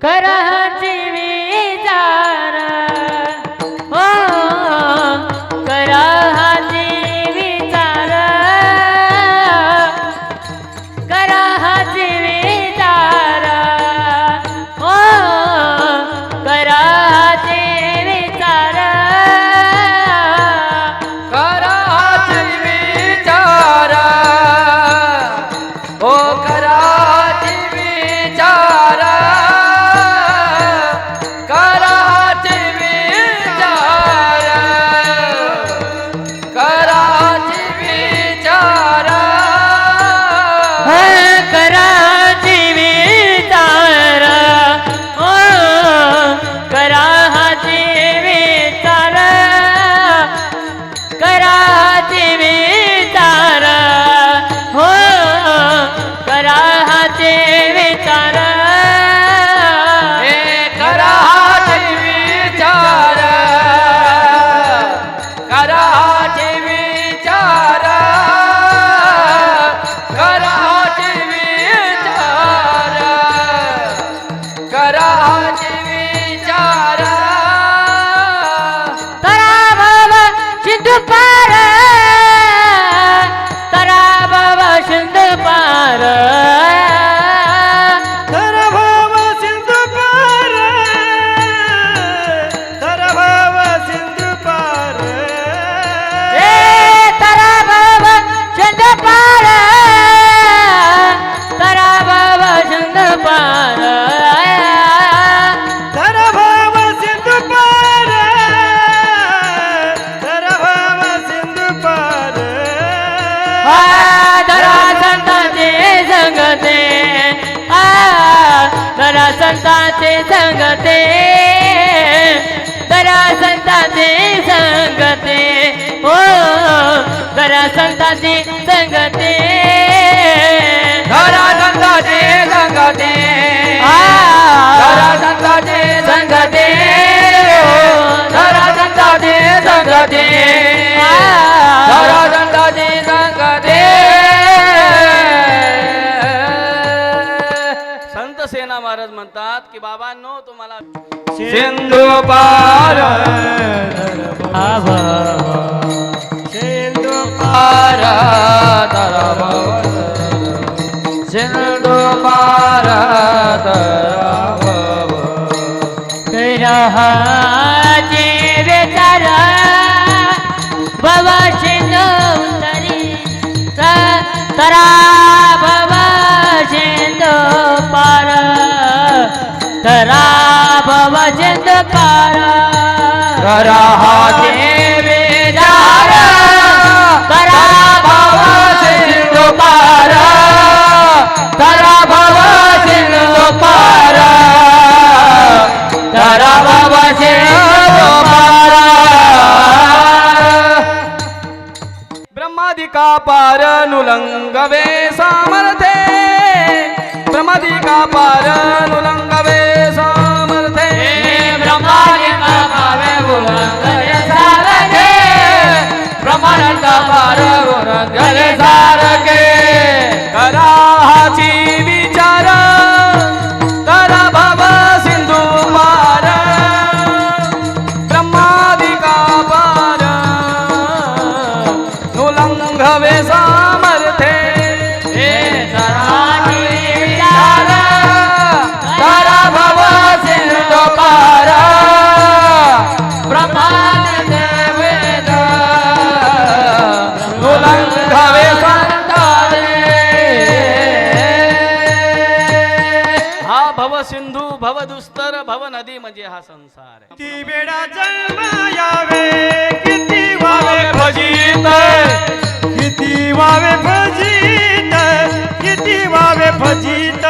કર જીવી જા विचारा तरा बाबा सिंधू संगते. आ धरा संतांचे संगते. धरा संतांचे संगते. हो धरा संतांचे संगते. धरा संताचे संगते. आ, धरा संताचे संगते. धरा संताचे संगते. धरा म्हणतात की बाबांनो तुम्हाला सिंधू पार सिंधू पार सिंधू पार धरा तरा भव सिंधू पार कराहाचे विचार करा भव सिंधू पार करा भव सिंधू पार करा भव सिंधू पार ब्रह्मादिका पार नुलंगवे सामर्थे ब्रह्मादिका पार सार गुण गले सारखे करा म्हणजे हा संसार आहे किती वेळा जन्म यावे किती वावे भजित किती वावे फजित किती वावे फजित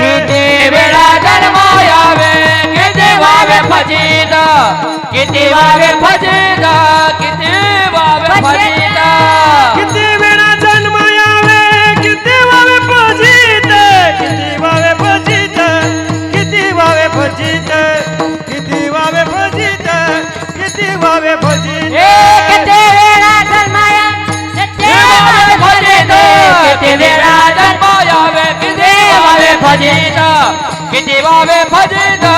किती वेळा जन्म यावे किती वावे फजित किती वावे फजित किती भजेता विधि वे भजेता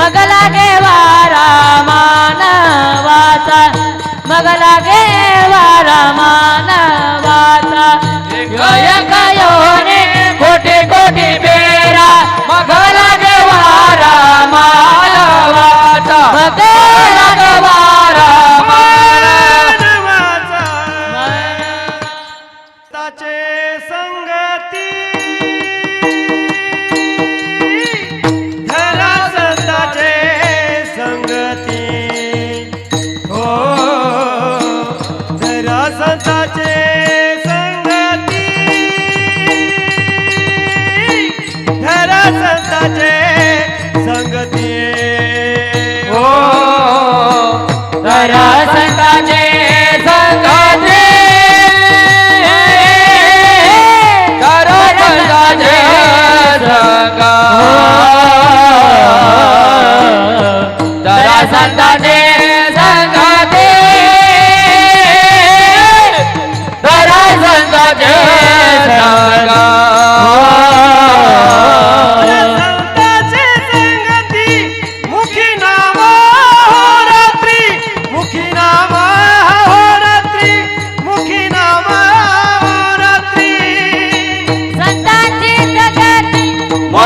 मग लागे वारा मानवाचा. मग लागे वारा मानवाचा.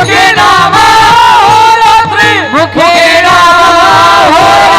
মুখে নামা মুখে নামা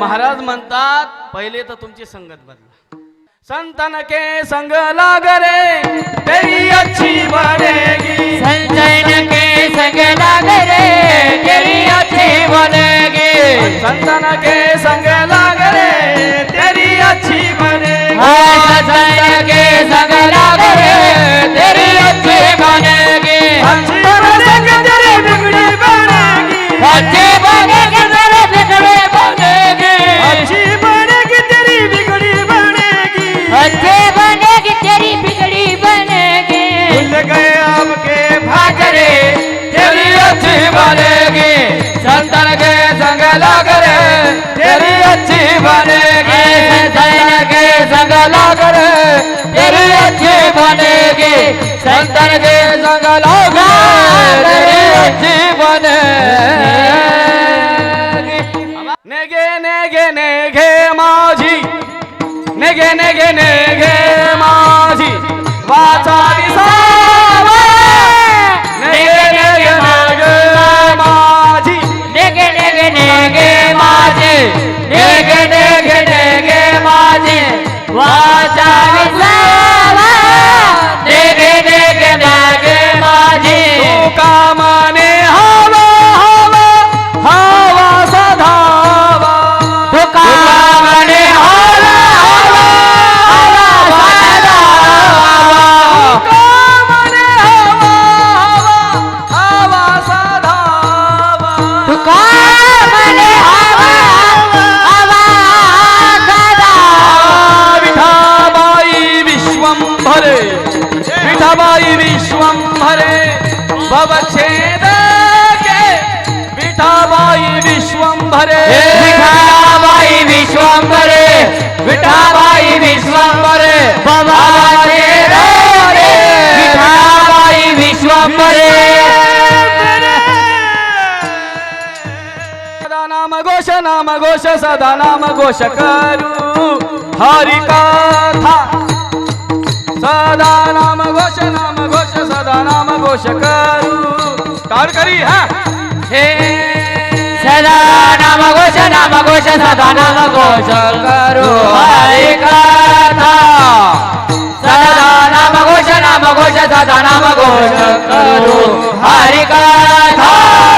महाराज म्हणतात पहिले तर तुमची संगत बदला. संतन के संग लागरे तेरी अच्छी बनेगी. संतन के संग लागरे तेरी अच्छी बनेगी। संतन के संग लागरे अच्छी बनेगी संतन के संग लग तेरी अच्छी बनेगी। संतन के संग लग हाँ, तेरी अच्छी बनेगी। संतन के संग लग तेरी अच्छी बनेगी। नेगे नेगे नेगे माझी नेगे नेगे नेगे माझी वाचा दिसा Rama नाम घोष सदा नाम घोष करू हरि कथा। सदा नाम घोष नाम घोष सदा नाम घोष करू कार करी है? हे। सदा नाम घोष नाम घोष सदा नाम घोष करू हरि कथा। सदा नाम घोष नाम घोष सदा नाम घोष करू हरि कथा।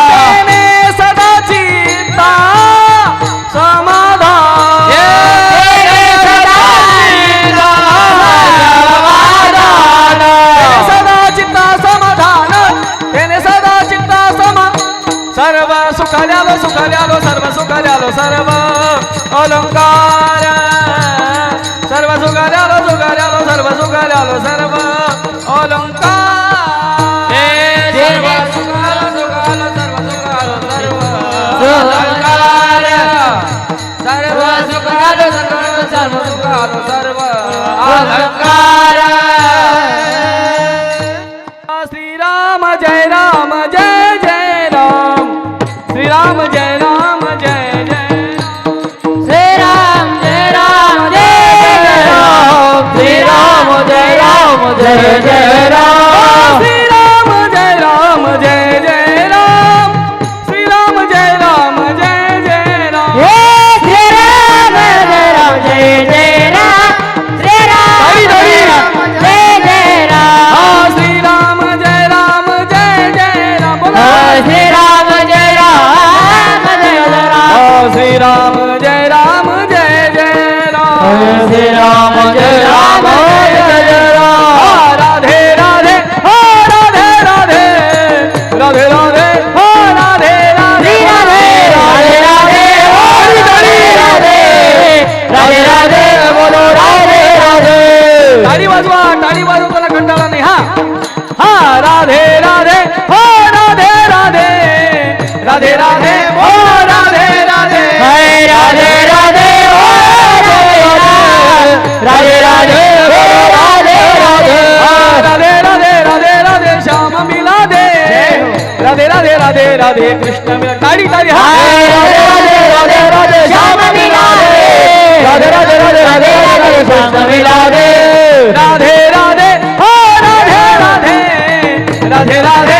जय राम राधे कृष्ण टाळी टाळी राधे राधे श्याम राधे राधे राधे। राधे राधे श्याम राधे। राधे राधे हो राधे राधे। राधे राधे।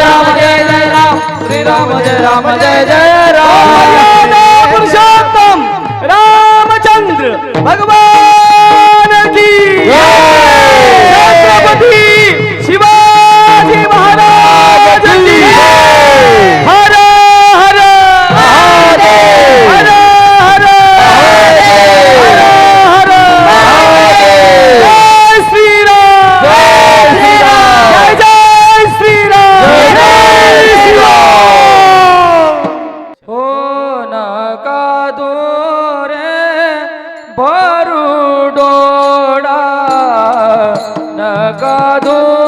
राम जय राम जय जय जगदो